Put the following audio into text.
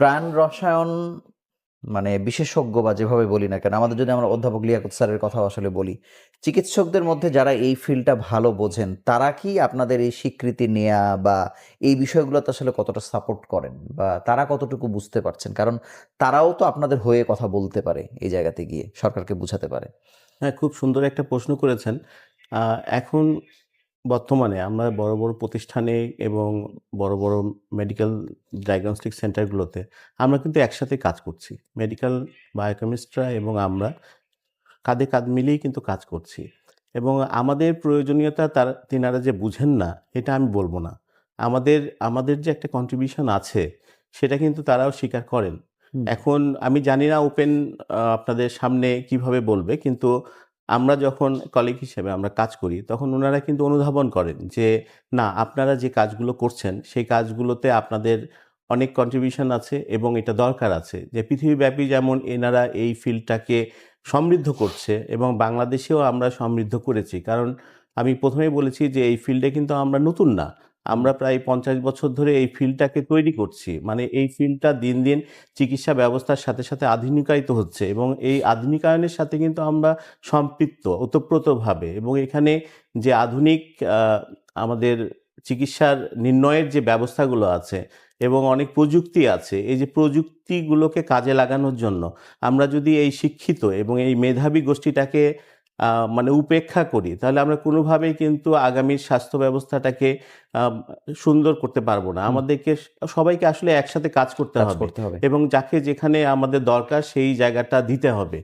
প্রাণ রসায়ন মানে বিশেষজ্ঞ বা যেভাবে বলি না কেন, আমাদের যদি আমরা অধ্যাপক লিয়াকত স্যারের কথা আসলে বলি, চিকিৎসকদের মধ্যে যারা এই ফিল্ডটা ভালো বোঝেন, তারা কি আপনাদের এই স্বীকৃতি নেয়া বা এই বিষয়গুলোতে আসলে কতটা সাপোর্ট করেন? বা তারা কতটুকু বুঝতে পারছেন? কারণ তারাও তো আপনাদের হয়ে কথা বলতে পারে এই জায়গাতে গিয়ে, সরকারকে বুঝাতে পারে। হ্যাঁ খুব সুন্দর একটা প্রশ্ন করেছেন। এখন বর্তমানে আমরা বড় বড় প্রতিষ্ঠানে এবং বড় বড় মেডিকেল ডায়াগনস্টিক সেন্টারগুলোতে আমরা কিন্তু একসাথে কাজ করছি। মেডিকেল বায়োকেমিস্টরা এবং আমরা কাঁধে কাঁধ মিলিয়েই কিন্তু কাজ করছি। এবং আমাদের প্রয়োজনীয়তা তারা তিনারা যে বুঝেন না এটা আমি বলব না। আমাদের আমাদের যে একটা কন্ট্রিবিউশন আছে সেটা কিন্তু তারাও স্বীকার করেন। এখন আমি জানি না ওপেন আপনাদের সামনে কীভাবে বলবে কিন্তু আমরা যখন কলিগ হিসেবে আমরা কাজ করি, তখন ওনারা কিন্তু অনুধাবন করেন যে, না, আপনারা যে কাজগুলো করছেন, সেই কাজগুলোতে আপনাদের অনেক কন্ট্রিবিউশন আছে এবং এটা দরকার আছে। যে পৃথিবীব্যাপী যেমন এনারা এই ফিল্ডটাকে সমৃদ্ধ করছে এবং বাংলাদেশেও আমরা সমৃদ্ধ করেছি। কারণ আমি প্রথমেই বলেছি যে, এই ফিল্ডে কিন্তু আমরা নতুন না। আমরা প্রায় পঞ্চাশ বছর ধরে এই ফিল্ডটাকে তৈরি করছি। মানে এই ফিল্ডটা দিন দিন চিকিৎসা ব্যবস্থার সাথে সাথে আধুনিকায়িত হচ্ছে এবং এই আধুনিকায়নের সাথে কিন্তু আমরা সম্পৃক্ত, ওতপ্রোতভাবে এবং এখানে যে আধুনিক আমাদের চিকিৎসার নির্ণয়ের যে ব্যবস্থাগুলো আছে এবং অনেক প্রযুক্তি আছে, এই যে প্রযুক্তিগুলোকে কাজে লাগানোর জন্য আমরা যদি এই শিক্ষিত এবং এই মেধাবী গোষ্ঠীটাকে মানে উপেক্ষা করি তাহলে আমরা কোনোভাবেই কিন্তু আগামীর স্বাস্থ্য ব্যবস্থাটাকে সুন্দর করতে পারব না। আমাদেরকে সবাইকে আসলে একসাথে কাজ করতে হবে। এবং যাকে যেখানে আমাদের দরকার সেই জায়গাটা দিতে হবে।